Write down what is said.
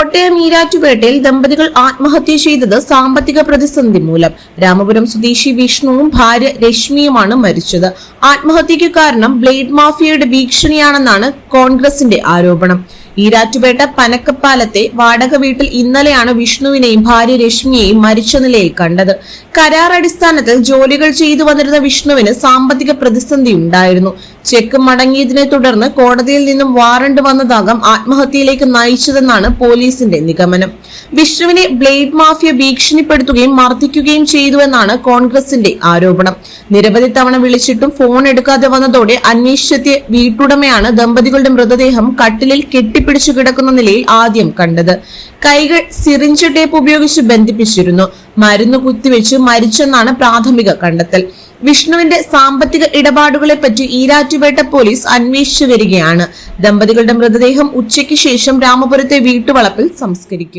കോട്ടയം ഈരാറ്റുപേട്ടയിൽ ദമ്പതികൾ ആത്മഹത്യ ചെയ്തത് സാമ്പത്തിക പ്രതിസന്ധി മൂലം. രാമപുരം സ്വദേശി വിഷ്ണുവും ഭാര്യ രശ്മിയുമാണ് മരിച്ചത്. ആത്മഹത്യയ്ക്ക് കാരണം ബ്ലേഡ് മാഫിയയുടെ ഭീഷണിയാണെന്നാണ് കോൺഗ്രസിന്റെ ആരോപണം. ഈരാറ്റുപേട്ട പനക്കപ്പാലത്തെ വാടക വീട്ടിൽ ഇന്നലെയാണ് വിഷ്ണുവിനെയും ഭാര്യ രശ്മിയെയും മരിച്ച നിലയിൽ കണ്ടത്. കരാർ അടിസ്ഥാനത്തിൽ ജോലികൾ ചെയ്തു വന്നിരുന്ന വിഷ്ണുവിന് സാമ്പത്തിക പ്രതിസന്ധി ഉണ്ടായിരുന്നു. ചെക്ക് മടങ്ങിയതിനെ തുടർന്ന് കോടതിയിൽ നിന്നും വാറണ്ട് വന്നതാകാം ആത്മഹത്യയിലേക്ക് നയിച്ചതെന്നാണ് പോലീസിന്റെ നിഗമനം. വിഷ്ണുവിനെ ബ്ലേഡ് മാഫിയ ഭീഷണിപ്പെടുത്തുകയും മർദ്ദിക്കുകയും ചെയ്തുവെന്നാണ് കോൺഗ്രസിന്റെ ആരോപണം. നിരവധി തവണ വിളിച്ചിട്ടും ഫോൺ എടുക്കാതെ വന്നതോടെ അന്വേഷിച്ചെത്തിയ വീട്ടുടമയാണ് ദമ്പതികളുടെ മൃതദേഹം കട്ടിലിൽ കെട്ടിപ്പിടിച്ചു കിടക്കുന്ന നിലയിൽ ആദ്യം കണ്ടത്. കൈകൾ സിറിഞ്ച് ടേപ്പ് ഉപയോഗിച്ച് ബന്ധിപ്പിച്ചിരുന്നു. മരുന്ന് കുത്തിവെച്ച് മരിച്ചെന്നാണ് പ്രാഥമിക കണ്ടെത്തൽ. വിഷ്ണുവിന്റെ സാമ്പത്തിക ഇടപാടുകളെ പറ്റി ഈരാറ്റുപേട്ട പോലീസ് അന്വേഷിച്ചു വരികയാണ്. ദമ്പതികളുടെ മൃതദേഹം ഉച്ചയ്ക്ക് ശേഷം രാമപുരത്തെ വീട്ടുവളപ്പിൽ സംസ്കരിക്കും.